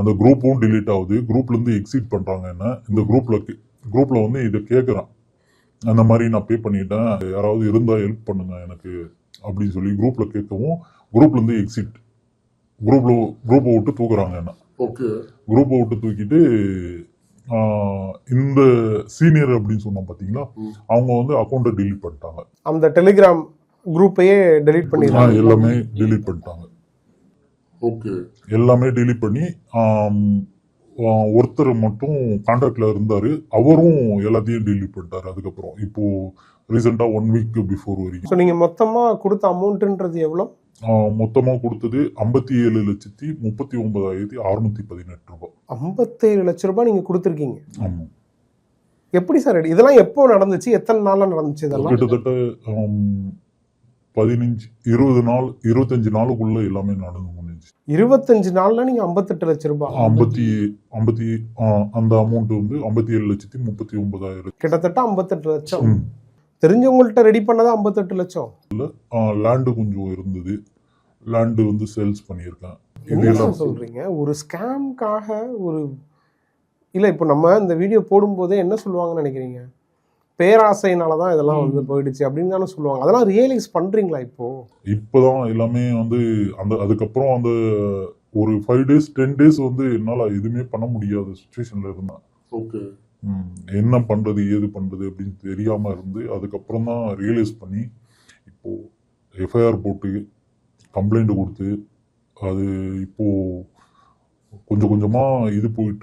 அந்த குரூப்பும் delete ஆகுது. குரூப்ல இருந்து எக்ஸிட் பண்றாங்க என்ன? இந்த குரூப்ல குரூப்ல வந்து இதை கேட்குறேன் அந்த மாதிரி நான் பே பண்ணிட்டேன். யாராவது இருந்தா ஹெல்ப் பண்ணுங்க எனக்கு அப்படின்னு சொல்லி குரூப்ல கேட்கவும் குரூப்ல இருந்து எக்ஸிட் குரூப்ல குரூப்பை விட்டு தூக்குறாங்க என்ன? ஓகே குரூப்பை விட்டு தூக்கிட்டு இந்த சீனியர் அப்படின்னு சொன்னோம் பாத்தீங்களா? ம். அவங்க வந்து அக்கௌண்ட்டை delete பண்ணிட்டாங்க. அந்த டெலிகிராம் குரூப்பையே டெலீட் பண்ணிடுறாங்க. எல்லாமே delete பண்ணிட்டாங்க. ஓகே எல்லாமே delete பண்ணி ஒருத்தர் மட்டும் கான்டாக்ட்ல இருந்தாரு. அவரும் எல்லாத்தையும் delete பண்ணிட்டாரு. அதுக்கப்புறம் இப்போ ரீசெண்டா ஒன் வீக் பிஃபோர் வரைக்கும். ஸோ நீங்க மொத்தமா கொடுத்த அமௌண்ட்ன்றது எவ்வளோ? ஆஹ், மொத்தமா கொடுத்தது ஐம்பத்தி ஏழு லட்சத்தி முப்பத்தி ஒன்பதாயிரத்தி அறுநூத்தி பதினெட்டு ரூபாய். ஐம்பத்தேழு லட்ச ரூபாய் நீங்க கொடுத்துருக்கீங்க. ஆமா. எப்படி சார் இதெல்லாம் எப்போ நடந்துச்சு? எத்தனை நாள்ல நடந்துச்சு இதெல்லாம்? கிட்டத்தட்ட பதினஞ்சு இருபது நாள் இருபத்தஞ்சு நாளுக்குள்ள எல்லாமே நடந்து இருபத்தஞ்சு நாள்ல நீங்க ஐம்பத்தெட்டு லட்ச ரூபாய். ஐம்பத்தி ஐம்பத்தி அந்த அமௌண்ட் வந்து ஐம்பத்தி ஏழு லட்சத்தி முப்பத்தி ஒன்பதாயிரம். கிட்டத்தட்ட ஐம்பத்தெட்டு லட்சம். தெரிஞ்சவங்கள்ட்ட ரெடி பண்ணது ஐம்பத்தெட்டு லட்சம்? லேண்டு கொஞ்சம் இருந்தது. லேண்டு வந்து சேல்ஸ் பண்ணியிருக்கேன். என்ன இதெல்லாம் சார் சொல்றீங்க? ஒரு ஸ்கேம்காக ஒரு இல்ல இப்போ நம்ம இந்த வீடியோ போடும்போதே என்ன சொல்லுவாங்கன்னு நினைக்கிறீங்க? பேராசைனால தான் இதெல்லாம் வந்து போயிடுச்சு அப்படின்னு தானே சொல்லுவாங்க. அதெல்லாம் ரியலைஸ் பண்றீங்களா இப்போ? இப்போதான் எல்லாமே வந்து அந்த அதுக்கப்புறம் அந்த ஒரு ஃபைவ் டேஸ் டென் டேஸ் வந்து என்னால் எதுவுமே பண்ண முடியாத சுச்சுவேஷனில் இருந்தேன். ஓகே என்ன பண்ணுறது ஏது பண்ணுறது அப்படின்னு தெரியாமல் இருந்து அதுக்கப்புறம் தான் ரியலைஸ் பண்ணி இப்போது எஃப்ஐஆர் போட்டு கம்ப்ளைண்ட் கொடுத்து அது இப்போது கொஞ்சம் கொஞ்சமாக இது போயிட்டு